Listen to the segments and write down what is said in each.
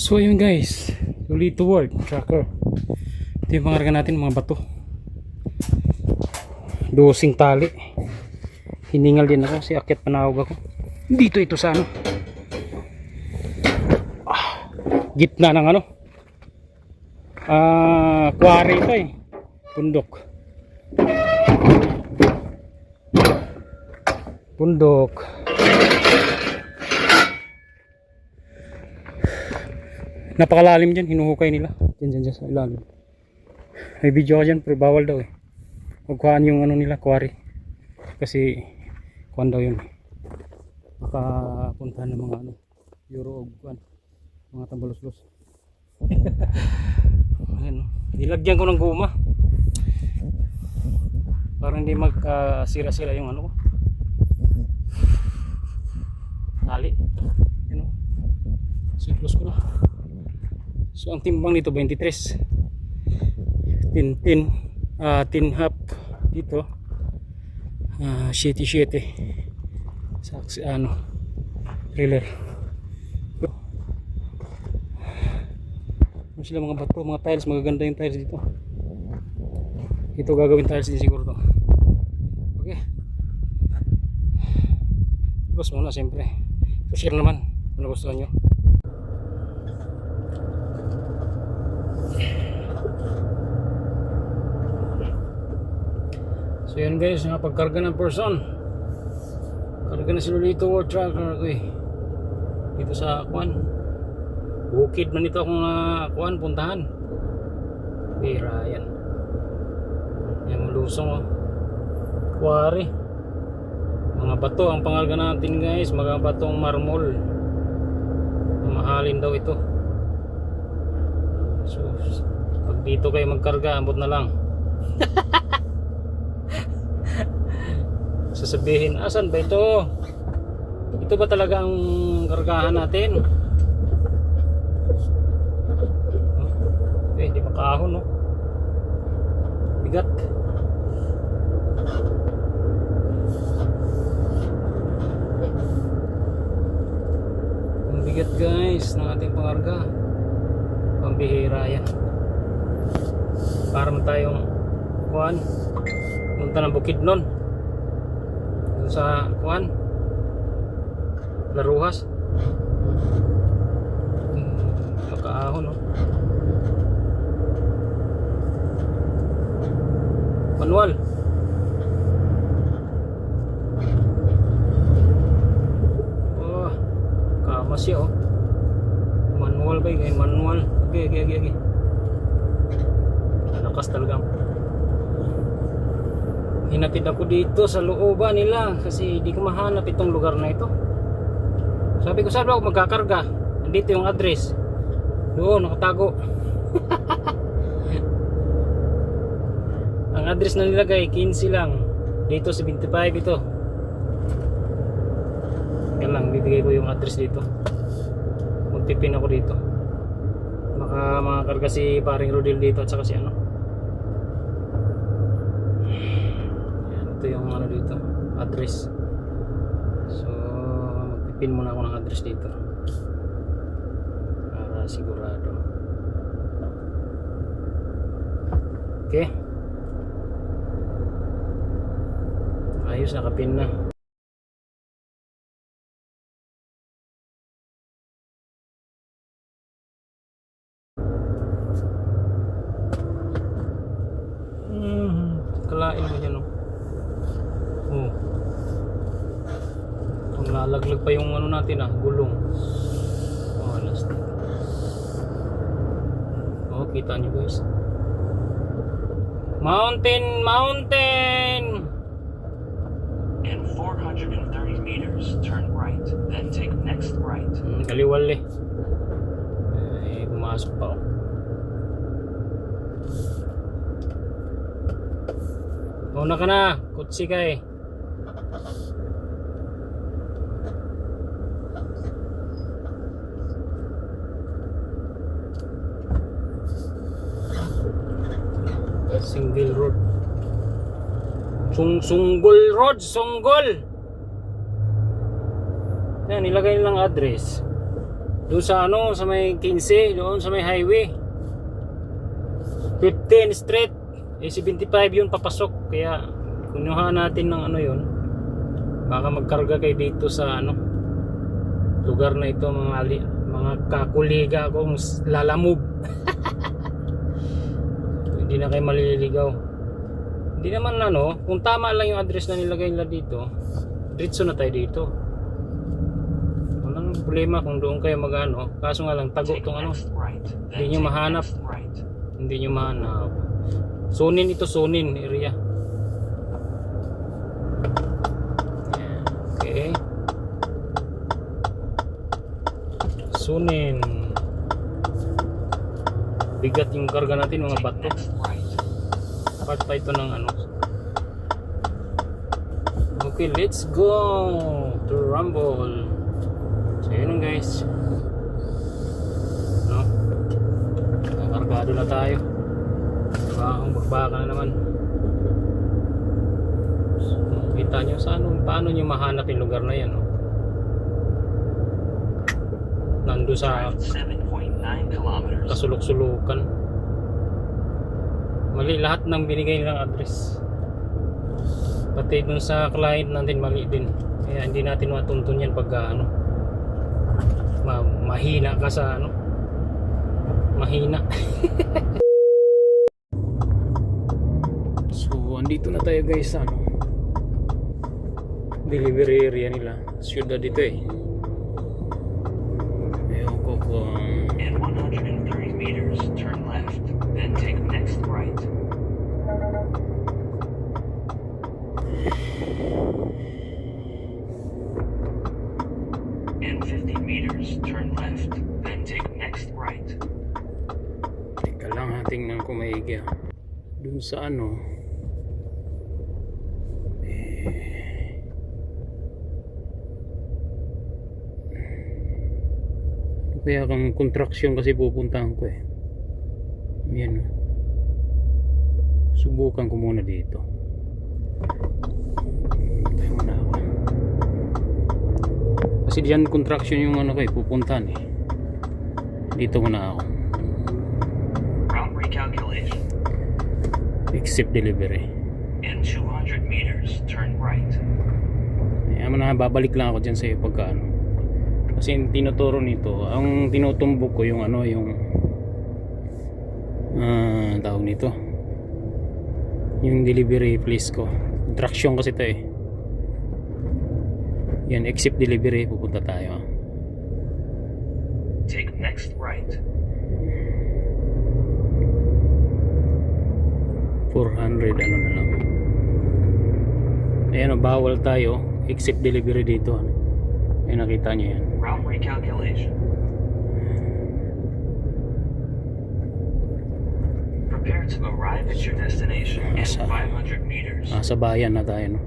So ayun guys, ulit to work, tracker. Ito yung pangarga natin mga bato. Dosing tali. Hiningal din ako, si Akit panawag ako. Dito ito sa ano. Ah, gitna ng ano. Ah, quarry ito eh. Pundok. Pundok. Napakalalim dyan, hinuhukay nila. Dyan, dyan, dyan sa ilalim. May video ka dyan, pero bawal daw eh. Huwag yung ano nila, quarry. Kasi, kuhaan daw yun. Baka puntahan ng mga ano, Euro o kuhaan. Mga tambalos-los. Ayan, oh. nilagyan ko ng guma. Para hindi magkasira-sira yung ano ko. Tali. Yan o. So, close ko na. So ang timbang nito 23. Tin tin ah tin half dito. Ah 7 7. Sa ano trailer. Ano sila mga bato, mga tiles, magaganda yung tiles dito. Ito gagawin tiles din siguro to. Okay. Close muna siyempre. So share naman kung nagustuhan nyo. So yan guys, nakapagkarga ng person. Karga na si Lolito World Tracker eh. Dito sa Kwan. Bukid man ito akong uh, Kwan, puntahan. Bira yan. Yan lusong oh. Quarry. Mga bato ang pangalga natin guys, mga batong marmol. Mamahalin daw ito. So, pag dito kayo magkarga, ambot na lang. sasabihin, asan ba ito? Ito ba talaga ang kargahan natin? Eh, hindi makahon, no? Bigat. Ang bigat guys ng ating pangarga. Pambihira yan. Para man tayong kuhan. Punta ng bukid nun sa kuan laruhas hmm, makaahon no manual oh kama siya oh manual ba yun manual okay okay okay okay lakas talaga hinatid ako dito sa looban nila kasi di ko mahanap itong lugar na ito. Sabi ko saan ako magkakarga? Nandito yung address. Doon nakatago. Ang address na nilagay 15 lang. Dito sa 25 ito. Yan lang bibigay ko yung address dito. Magpipin ako dito. Baka makakarga si paring Rodil dito at saka si ano ito yung ano dito address so magpipin muna ako ng address dito para sigurado okay ayos nakapin na Hmm, kalain mo yan oh. Oh. Ang lalaglag pa yung ano natin ah, gulong. Oh, last na. Oh, kita nyo guys. Mountain, mountain! In 430 meters, turn right, then take next right. Hmm, kaliwal eh. Ay, pumasok pa oh. Una ka na, kutsi ka eh. Single road. Sung Sunggol Road, Sunggol. Yan, nilagay nilang address. Doon sa ano, sa may 15, doon sa may highway. 15 street. Eh, 75 yun papasok. Kaya, kunuha natin ng ano yun. Baka magkarga kayo dito sa ano, lugar na ito mga mga kakuliga kong lalamove. Hindi na kayo maliligaw. Hindi naman ano, kung tama lang yung address na nilagay nila dito, diretso na tayo dito. Walang problema kung doon kayo mag-ano. Kaso nga lang, tago tong ano. Hindi nyo mahanap. Hindi nyo mahanap. Sunin ito, sunin area. Okay. Sunin. Bigat yung karga natin mga bato. Part pa ito ng ano. Okay, let's go to Rumble. So yun guys. No? Kakargado na tayo. Bakang bagbaka na naman. So, kita nyo sa ano, paano nyo mahanap yung lugar na yan, no? Nando sa Drive 7.9 kilometers. kasulok-sulukan. Mali lahat ng binigay nilang address. Pati dun sa client natin mali din. Kaya hindi natin matuntun yan pag ah, ano ma mahina ka sa ano mahina. so andito na tayo guys ano delivery area nila. Syudad dito eh. Ewan ko kung In 130 meters, turn left. Then take next right. In 50 meters, turn left. Then take next right. Teka lang ha, ha. Dun sa ano. Eh, ano kaya kang contraction kasi pupuntahan ko eh. Yan. Subukan ko muna dito. Muna ako. Kasi diyan contraction yung ano ko eh, pupuntahan eh. Dito muna ako. Route recalculation. Except delivery. In 200 meters, turn right. Kaya mo na babalik lang ako dyan sa iyo pagka ano. Kasi yung tinuturo nito, ang tinutumbok ko yung ano, yung ah, tawag nito. Yung delivery place ko. Traction kasi ito eh. Yan, except delivery, pupunta tayo. Take next right. 400 ano na lang. Ayan, oh, bawal tayo except delivery dito. Ayan, nakita niyo yan. Route recalculation. Prepare to arrive at your destination in Asa? 500 meters. Ah, sa bayan na tayo, no?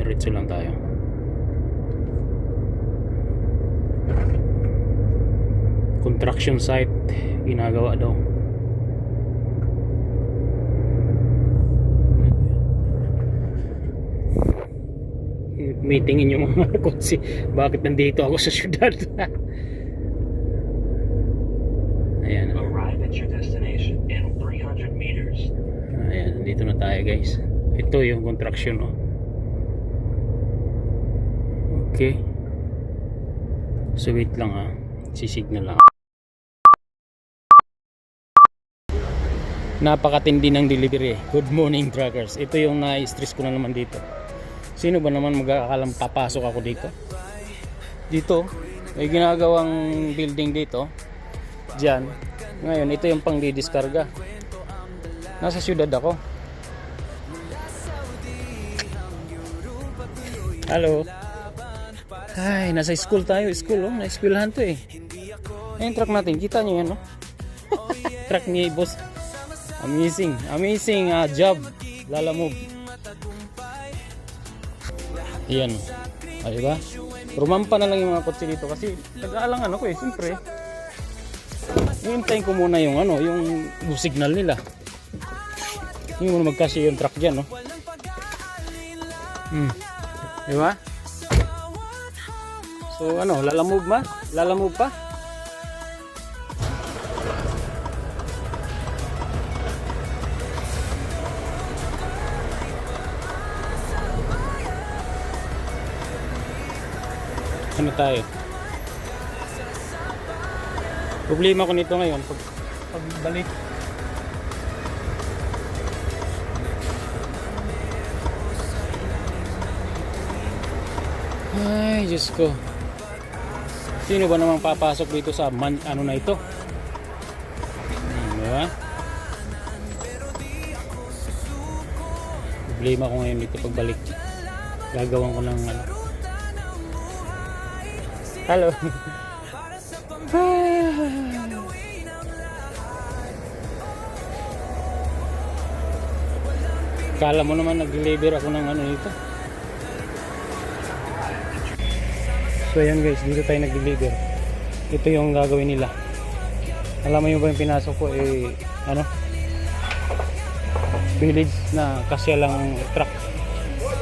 Diretso lang tayo. Construction site, ginagawa daw. Meetingin yung mga kotse. Bakit nandito ako sa syudad? Ayan. Arrive at your destination in 300 meters. Ayan, dito na tayo guys. Ito yung contraction oh. Okay. So wait lang ha. Sisignal lang. Napakatindi ng delivery. Good morning truckers. Ito yung na-stress ko na naman dito. Sino ba naman mag-aakalang papasok ako dito? Dito, may ginagawang building dito. Diyan. Ngayon, ito yung pang didiskarga. Nasa syudad ako. Hello. Ay, nasa school tayo. School, oh. Na-schoolahan to eh. Ayun, truck natin. Kita nyo yan, no? truck ni boss. Amazing. Amazing ah, job. Lalamove. Yan. Ay, diba? Rumampa na lang yung mga kotse dito kasi nag-aalangan ako eh. Siyempre. Hintayin ko muna yung ano, yung, signal nila. Hindi mo na magkasya yung truck dyan, no? Hmm. Di ba? So ano, lalamove ma? Lalamove pa? Na tayo. Problema ko nito ngayon, pag pagbalik. Ay, Diyos ko. Sino ba namang papasok dito sa man, ano na ito? Hmm, di ba? Problema ko ngayon dito pagbalik. Gagawan ko ng ano. Hello. Kala mo naman nag-deliver ako ng ano dito. So ayan guys, dito tayo nag-deliver. Ito yung gagawin nila. Alam mo yung ba yung pinasok ko eh, ano? Village na kasya lang truck.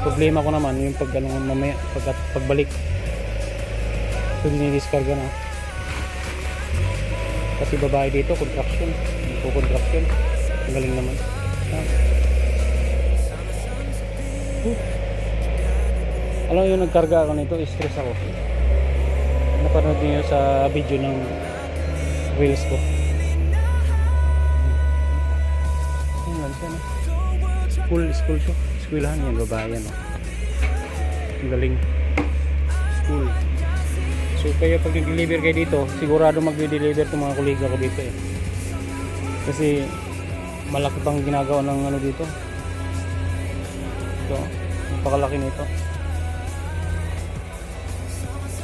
Problema ko naman yung pag ano, mamaya, pag, pagbalik. So dinidiscarga na. Kasi babae dito, contraction. Hindi contraction. Ang galing naman. Ah. Huh. Alam yung nagkarga ako nito, stress ako. Napanood niyo sa video ng reels ko. Ayun lang siya? School, school to. Eskwelahan yan, babae yan. No? Ang galing. School. So kaya pag nag-deliver kayo dito, sigurado mag-deliver itong mga kolega ko dito eh. Kasi malaki pang ginagawa ng ano dito. Ito, napakalaki nito.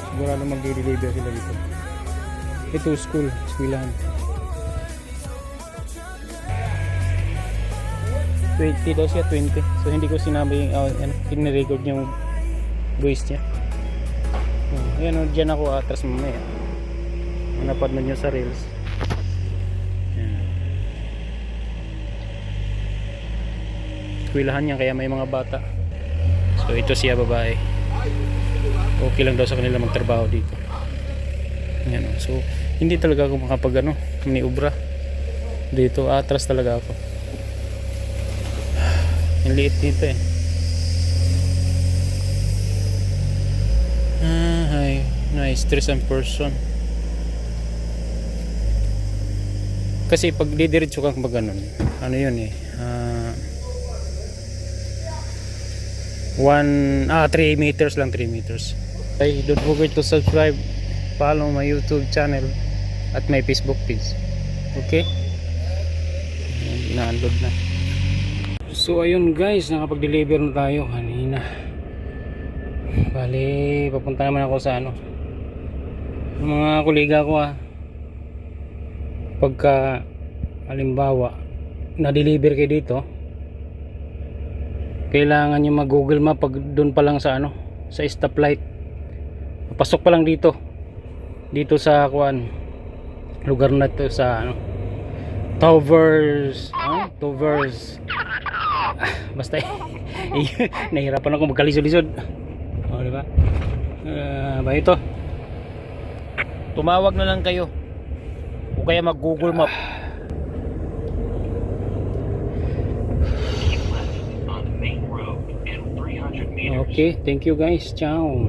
Sigurado mag-deliver sila dito. Ito school, eskwelahan. 20 daw siya, 20. So hindi ko sinabi, uh, ano, pinirecord yung voice niya. Ayan, oh, dyan ako atras mamaya. Manapad na nyo sa reels. Ayan. Eskwelahan niya kaya may mga bata. So ito siya babae. Okay lang daw sa kanila magtrabaho dito. Ayan, oh. so hindi talaga ako makapag ano, maniubra. Dito atras talaga ako. Ang liit dito eh. Ah, ay, na-stress ang person. Kasi pag didiretso kang pag ganun, ano yun eh, ah, one, ah, 3 meters lang, 3 meters. Okay, don't forget to subscribe, follow my YouTube channel, at my Facebook page. Okay? Na-unload na. So ayun guys, nakapag-deliver na tayo kanina. Bali, papunta naman ako sa ano. Mga kolega ko ah. Pagka halimbawa na-deliver kayo dito, kailangan nyo mag-google map pag doon pa lang sa ano, sa stoplight. Pasok pa lang dito. Dito sa kuan lugar na to sa ano Towers, ah, Towers. Ah, basta nahirapan ako magkalisod-lisod. O, di ba? Ah, ba ito? Tumawag na lang kayo. O kaya mag-Google Map. Keep left on the main road and 300 meters. Okay, thank you guys. Ciao.